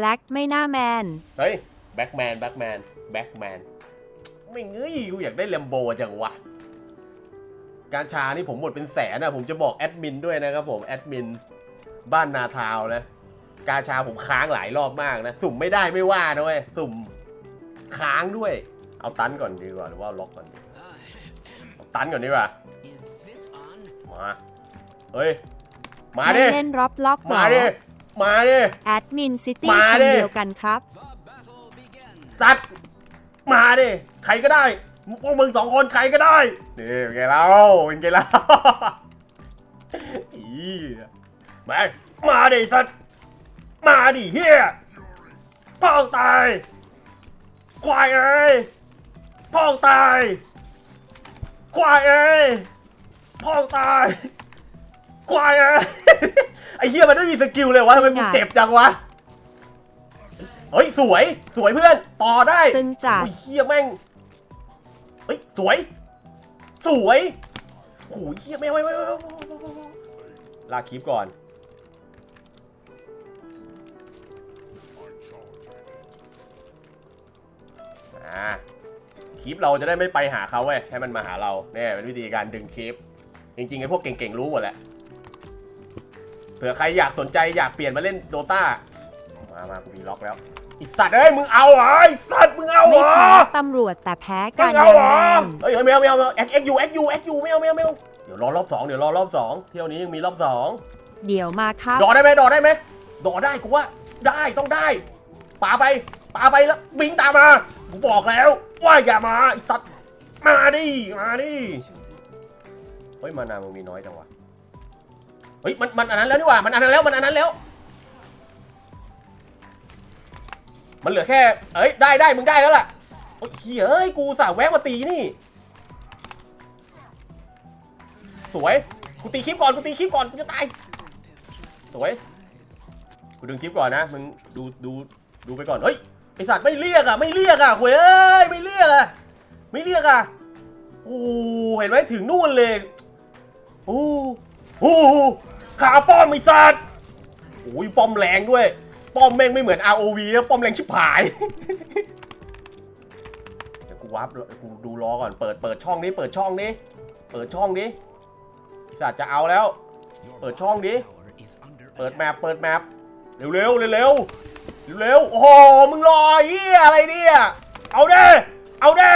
แบล็กไม่น่าแมน เฮ้ยแบ็กแมนแบ็กแมนแบ็กแมนไม่เงยกูอยากได้แลมโบจังวะ การชานี่ผมหมดเป็นแสนนะผมจะบอกแอดมินด้วยนะครับผมแอดมินบ้านนาทาวน์นะการชาผมค้างหลายรอบมากนะ สุ่มไม่ได้ไม่ว่านะเว้ยสุ่มค้างด้วย เอาตันก่อนดีกว่าหรือว่าเอาล็อกก่อนดีเอาตันก่อนดีกว่า Is this on? มาเฮ้ยมาไม่ดิเล่นร็อบล็อกหรมาอดิ มาดิ แอดมินซิตี้มาคนดิ เดียวกันครับ The battle begins. สัตว์มาดิ ใครก็ได้ พวกมึงสองคนใครก็ได้นี่เป็นไงเราเป็นไงเราอีมามาดิสัตว์ มาดิเฮียพ่องตาย ควายเอ้ยพ่องตาย ควายเอ้ยพ่องตาย ควายเอ้ยไอ้เฮียมันไม่มีสกิลเลยวะทำไมมึงเจ็บจังวะเฮ้ยสวยสวยเพื่อนต่อได้ตึงจัดโอ้ยเฮียแม่งเฮ้ยสวย สวยโอ้ยเฮียไม่ไม่ไม่ไม่ไม่ไม่ไม่ลากคลิปก่อนอ่าคลิปเราจะได้ไม่ไปหาเขาเว้ยให้มันมาหาเราเนี่ยเป็นวิธีการดึงคลิป จริงๆไอ้พวกเก่งๆรู้หมดแหละ เผื่อใครอยากสนใจอยากเปลี่ยนมาเล่นโดตามามากูมีล็อกแล้วไอสัตว์เอ้ยมึงเอาเหรอไอสัตว์มึงเอาเหรไม่อแพ้ตำรวจแต่แพ้กาไม่รเอายังเหรอแมนเฮ้ยเฮ้ยไม่เอาไม่เอาไม่เอาเอ็กเอ็กยูเอ็กยูเอ็กยูไม่เอาไม่เอาไม่เอาเดี๋ยวรอรอบสองเดี๋ยวรอรอบสองเที่ยวนี้ยังมีรอบสองเดี๋ยวมาครับดอได้ไหมดอได้ไหมดอได้กูว่าได้ต้องได้ปาไปปาไปแล้วบิงตามมากูบอกแล้ว ว่าอย่ามาไอสัตว์มาดิมาดิเฮ้ยมานามึงมีน้อยจังวะ เฮ้ยมันมันอันนั้นแล้วนี่หว่ามันอันนั้นแล้วมันอันนั้นแล้ว มันเหลือแค่เอ้ยได้ได้มึงได้แล้วล่ะโอ้ยเฮ้ยเอ้ยกูสาวแวะมาตีนี่ สวยกูตีคลิปก่อนกูตีคลิปก่อนกูจะตายสวยกูดึงคลิปก่อนนะมึงดูดูดูไปก่อนเฮ้ยไอสัตว์ไม่เรียกอะไม่เรียกอะเว้ยเอ้ยไม่เรียกอะไม่เรียกอะโอ้เห็นไหมถึงนู่นเลยโอ้โห ขาป้อมไอสัตว์โอ้ยป้อมแรงด้วย ป้อมแม่งไม่เหมือน ROV อะป้อมแรงชิบหายเดี๋ยวกูวับกูดูรอก่อนเปิดเปิดช่องนี้เปิดช่องนี้เปิดช่องนี้ไอสัตว์จะเอาแล้ว Your Ở trong đi. tower is under เปิดแมปเปิดแมปเร็วเร็วเร็วเร็วโอ้โหมึงรอเฮียอะไรเนี่ยเอาเด้เอาเด้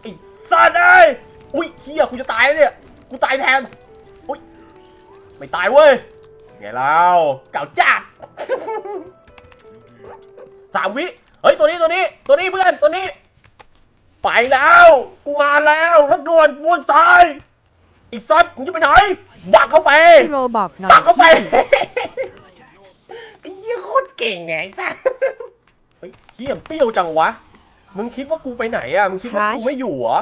ไอ้สัตว์เอ้ยอุ้ยเฮียกูจะตายแล้วเนี่ยกูตายแทน ไม่ตายเว้ยไงเล่าเก่าจัด สามวิเฮ้ยตัวนี้ตัวนี้ ตัวนี้เพื่อนตัวนี้ ไปแล้วกูมาแล้วรถด่วนวนซ้ายไอ้สัตว์มึงจะไปไหนบักเข้าไปโรบอกหน่อยปักเข้าไปไอ้เหี้ยโคตรเก่งไงไอ้สัสเฮ้ยเหี้ยเปรี้ยวจังวะมึงคิดว่ากูไปไหนอะมึงคิดว่ากูไม่อยู่เหรอ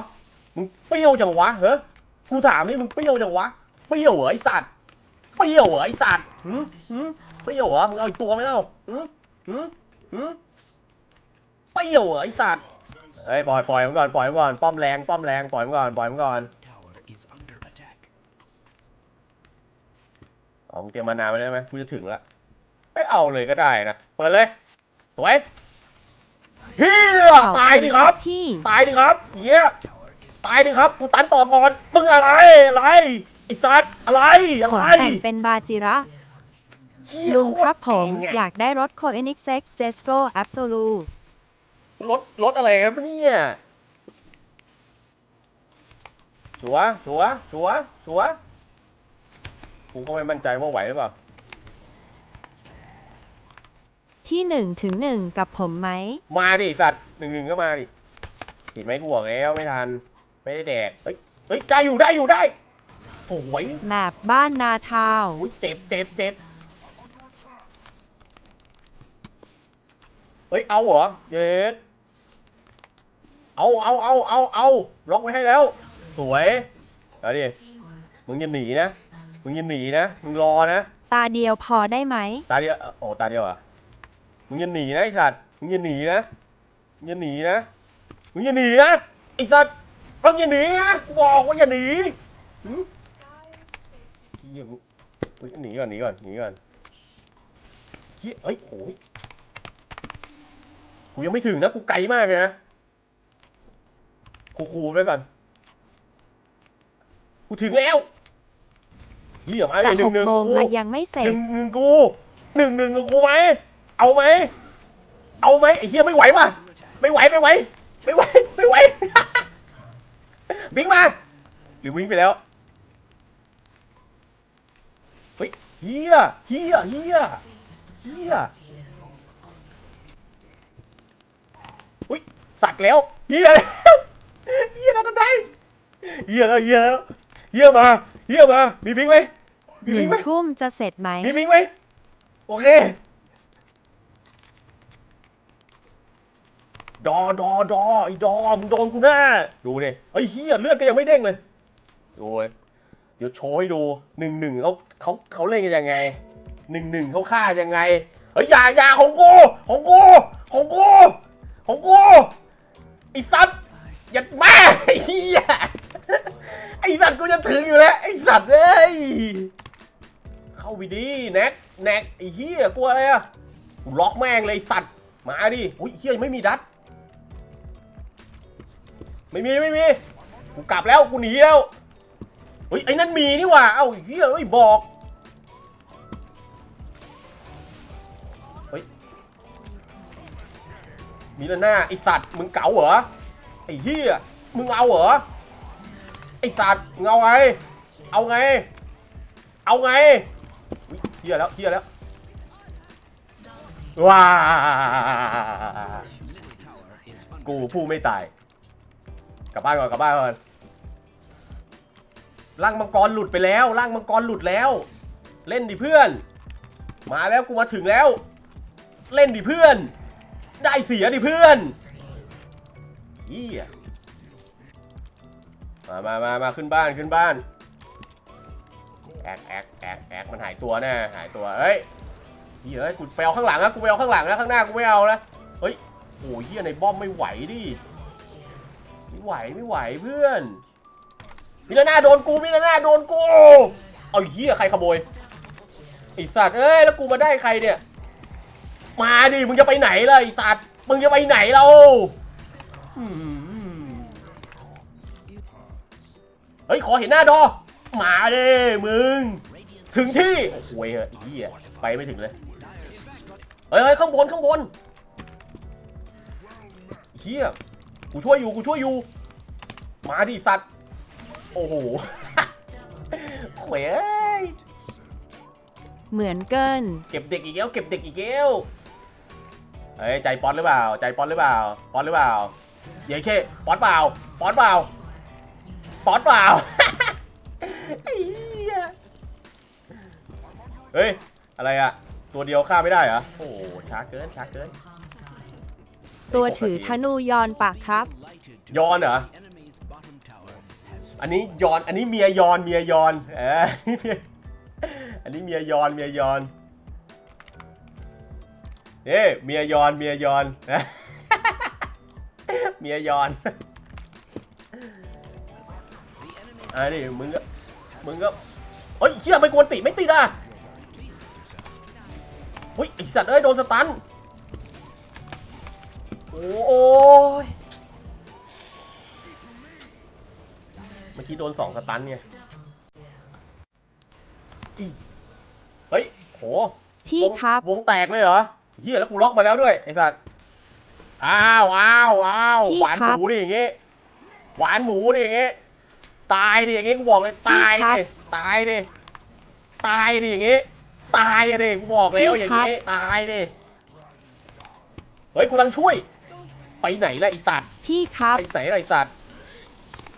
มึงเปรี้ยวจังวะเฮ้ยกูถามนี่มึงเปรี้ยวจังวะเปรี้ยวเหรอไอ้สัตว์เปรี้ยวเหรอไอ้สัตว์หืมหืมเปรี้ยวเหรอมึงเอาอีกตัวไหมเล่าหืมหืมหืมเปรี้ยวเหรอไอ้สัตว์เฮ้ยปล่อยปล่อยมันก่อนปล่อยมันก่อนป้อมแรงป้อมแรงปล่อยมันก่อนปล่อยมันก่อน Tower is under attack. อ๋อมึงเตรียมมานานไปได้ไหมกูจะถึงละไม่เอาเลยก็ได้นะ เปิดเลย สวยเฮียขอบตายดิครับพี่ ตายดิครับเฮีย Tower is ตายดิครับกูตันต่อก่อนมึงอะไรอะไรไอ้สัตว์อะไรอะผไรมแต่งเป็นบาจิระเหี้ยลุงครับผมโตเก่งะอยากได้รถโคเอนิกเซ็กเจสโกแอบโซลูรถรถอะไรครับเนี่ยชัวร์ชัวร์ชัวร์ชัวร์กูก็ไม่มั่นใจว่าไหวหรือเปล่า ที่หนึ่งถึงหนึ่งกับผมไหม มาดิสัตว์หนึ่งหนึ่งก็มาดิเห็นไหมกูบอกแล้วไม่ทัน ไม่ได้แดกเฮ้ยเฮ้ยได้อยู่ได้อยู่ได้ สวยแมปบ้านนาทาวโอ้ยเจ็บเจ็บเจ็บเฮ้ย เอาเหรอ เย็ดเอาเอาเอาเอาเอาล็อกไว้ให้แล้ว สวยเอาดิ มึงอย่าหนีนะ มึงอย่าหนีนะ มึงรอนะ ตาเดียวพอได้ไหม ตาเดียวเอ่อโอ้ ตาเดียวเหรอะมึงอย่าหนีนะไอ้สัตว์ มึงอย่าหนีนะ มึงอย่าหนีนะ มึงอย่าหนีนะไอ้สัตว์มึงอย่าหนีนะกูบอกว่าอย่าหนีหืม เหี้ยมึงเฮ้ยหนีก่อนหนีก่อนหนีก่อนเฮ้ยเฮ้ยโอ้ยกูยังไม่ถึงนะกูไกลมากเลยนะคูๆไปก่อนกูถึงแล้วเฮียมาเลจะยหนึ่หงกหนึ่งโมงกูและยังไม่เสร็หจ นึ่งหนึ่งกูหนึ่งหนึ่งกับกูไหมเอาไหมเอาไหมไอ้เฮียไม่ไหวป่ะไม่ไหวไม่ไหวไม่ไหวไม่ไหววิ่งมาหรือวิ่งไปแล้วเฮ้ยเฮียเฮียเฮียเฮียอุ้ยสักแล้วเฮียแล้วเฮียแล้วทำไมเฮียแล้วเฮียแล้วเฮียมาเฮียมามีพิงไหมมีหพินึ่งงไหมทุ่มจะเสร็จไหม มีพิงไหมโอเคดอดอดอไอ้ดอมึงโดนกูแน่ดูเนี่ยไอ้เฮียเลือดก็ยังไม่เด้งเลยดูเลย เดี๋ยวโชว์ให้ดูหนึ่งหนึ่งเขาเขาเขาเล่นกันยังไงหนึ่งหนึ่งเขาฆ่ายังไงเฮ้ยอย่าอย่าของกูของกูของกูของกูไอ้สัตว์อย่าแม่ไอ้เฮียไอ้สัตว์กูจะถึงอยู่แล้วไอ้สัตว์เอ้ยเข้าไปดีแน็กแน็กไอ้เฮียกลัวอะไรอะล็อกแม่งเลยสัตว์มาดิอุ้ยเฮียไม่มีดัดไม่มีไม่มีกูกลับแล้วกูหนีแล้ว เฮ้ยไอ้นั่นมีนี่หว่า เอ้าเฮียไม่บอก เฮ้ย มีแล้วหน้าไอสัตว์มึงเก๋าเหรอ ไอเฮียมึงเอาเหรอ ไอสัตว์มึงาไง เอาไง เอาไงเฮียแล้วเฮียแล้ว ว้า กูผู้ไม่ตาย กลับบ้านก่อน กลับบ้านก่อน ร่างมังกรหลุดไปแล้วร่างมังกรหลุดแล้ว เล่นดิเพื่อน มาแล้วกูมาถึงแล้ว เล่นดิเพื่อน ได้เสียดิเพื่อนเฮียมามามามาขึ้นบ้านขึ้นบ้านแอกแอกแอกแอกมันหายตัวแน่หายตัวเฮ้ยเฮียเฮ้ยกูไปเอาข้างหลังนะกูไปเอาข้างหลังนะข้างหน้ากูไม่เอานะเฮ้ยโอ้ยเฮียในบ้อมไม่ไหวดิไม่ไหวไม่ไหวเพื่อน มิลาน่าโดนกูมิลาน่าโดนกูเอาเหี้ยใครขโมยไอสัตว์เอ้ยแล้วกูมาได้ใครเนี่ย มาดิมึงจะไปไหนล่ะไอสัตว์มึงจะไปไหนเราเฮ้ยขอเห็นหน้าดอมาดิมึง ถึงที่โอ้โหเฮ้ยไอ้เหี้ยไปไม่ถึงเลยเฮ้ยเฮ้ยข้างบนข้างบนเหี้ยกูช่วยอยู่กูช่วยอยู่ มาดิสัตว์ โอ้โหเขวยเอ้ยเหมือนเกิน เก็บเด็กอีกแล้วเก็บเด็กอีกแล้วเฮ้ยใจป๊อตหรือเปล่า ใจป๊อตหรือเปล่าป๊อตหรือเปล่าเย้เคป๊อตเปล่าป๊อตเปล่าป๊อตเปล่าไอ้เหี้ยเฮ้ยอะไรอะตัวเดียวฆ่าไม่ได้เหรอโอ้โหช้าเกินช้าเกินตัวถือธนูยอนปากครับยอนเหรอ อันนี้ยอน อันนี้เมียยอน เมียยอนเอออันนี้เมียยอน เมียยอนเอ้เมียยอน เมียยอน เมียยอนอันนี้มึงก็ มึงก็เฮ้ยเชี่ยไม่กวนติไม่ติดอะเฮ้ยไอสัตว์เอ้ยโดนสตัน โอ้โอ้ย มื่อกี้โดนสองสตันไงอีเฮ้ยโหพี่วงครับ วงแตกเลยเหรอเฮียแล้วกูล็อกมาแล้วด้วยไอ้สัตว์อ้าวอ้าวอ้าวพี่หวานครัหบมูดิอย่างงี้หวานหมูดิอย่างงี้ตายดิอย่างงี้กูบอกเลยตายพี่ครับดิตายดิตายดิอย่างงี้ตายดิกูบอกแล้วพี่อย่างครับงี้ตายดิเฮ้ยกูกำลังช่วย ไปไหนล่ะไอ้สัตว์พี่ครับ ไปไหนล่ะไอ้สัตว์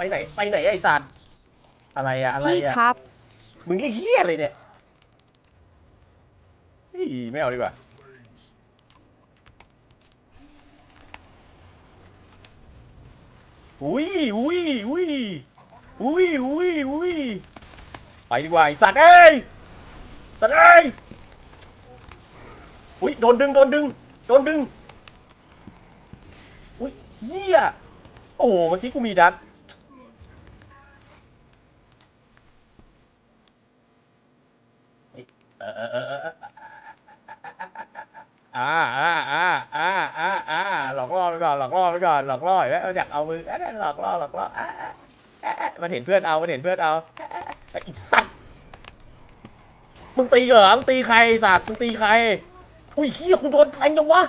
ไปไหน ไปไหนไอ้สัตว์อะไรอะอะไรพี่อะครับ มึงเรียกเฮี้ยอะไรเนี่ยเฮ้ยไม่เอาดีกว่า อุ้ยอุ้ยอุ้ยอุ้ยอุ้ยอุ้ยไปดีกว่าไอสัตว์เอ้ยสัตว์เอ้ยอุ้ยโดนดึงโดนดึงโดนดึงอุ้ยเหี้ยโอ้โหเมื่อกี้กูมีดัด ออเออเออเอออ่าอ่าอ่าอ่อ่าอ่อนหลอกล่อไปก่อนหลอกล่อเห็นไหมเอาอยากเอามือเอ๊ะหลอกล่อหลอกล่อมันเห็นเพื่อนเอามันเห็นเพื่อนเอาอะอะอะไอ้สัตว์มึงตีเหรอมึงตีใครสัตว์มึงตีใครอุ้ยเฮียกูโดนแทงยังวะ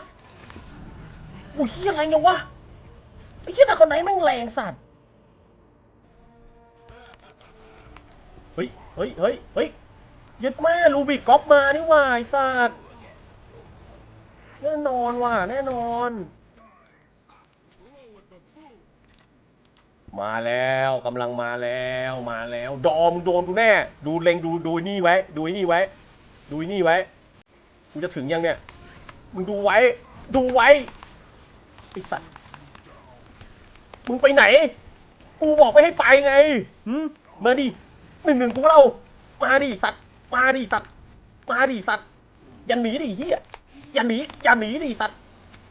อุ้ยเฮียอะไรยังวะไอ้เฮียแต่คนไหนแม่งแรงสัตว์เฮ้ยเฮ้ยเฮ้ยเฮ้ย ยึดแม่ลูบิกก๊อปมานี่ว่าไอ้สัตว์แน่นอนว่ะแน่นอน มาแล้วกำลังมาแล้วมาแล้ว ดอมงโดนกูแน่ ดูเล็งดูดูนี่ไว้ ดูนี่ไว้ ดูนี่ไว้กูจะถึงยังเนี่ยมึงดูไว้ ดูไว้ไอ้สัตว์มึงไปไหน กูบอกไม่ให้ไปไงหืมมาดิหนึ่งหนึ่งกูเรามาดิสัตว์ มาดิสัตว์มาดิสัตว์อย่าหนีดิเฮียอย่าหนีอย่าหนีดิสัตว์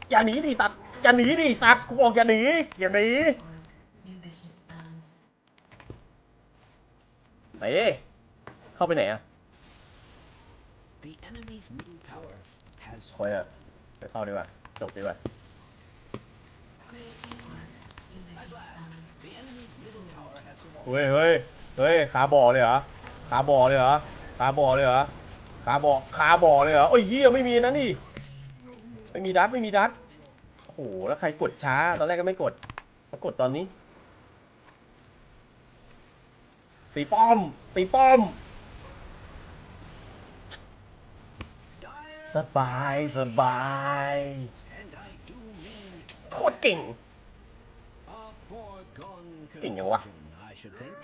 อย่าหนีดิสัตว์อย่าหนีดิสัตว์กูบอกอย่าหนีอย่าหนี New vision scans. ไหนเข้าไปไหนอะ The enemy's middle tower has คอยอะไปเข้าดีกว่าจบดีกว่า New vision scans. the enemy's middle tower has เฮ้ยเฮ้ยเฮ้ยขาบ่อเลยเหรอขาบ่อเลยเหรอ ขาบ่อเลยเหรอขาบ่อขาบ่อเลยเหรอโอ้ยเฮียไม่มีนะนี่ ไม่มีดัดไม่มีดัดโอ้โหแล้วใครกดช้า ตอนแรกก็ไม่กดมากดตอนนี้ ตีป้อม ตีป้อม สบาย สบายโคตรเก่ง เก่งยังวะ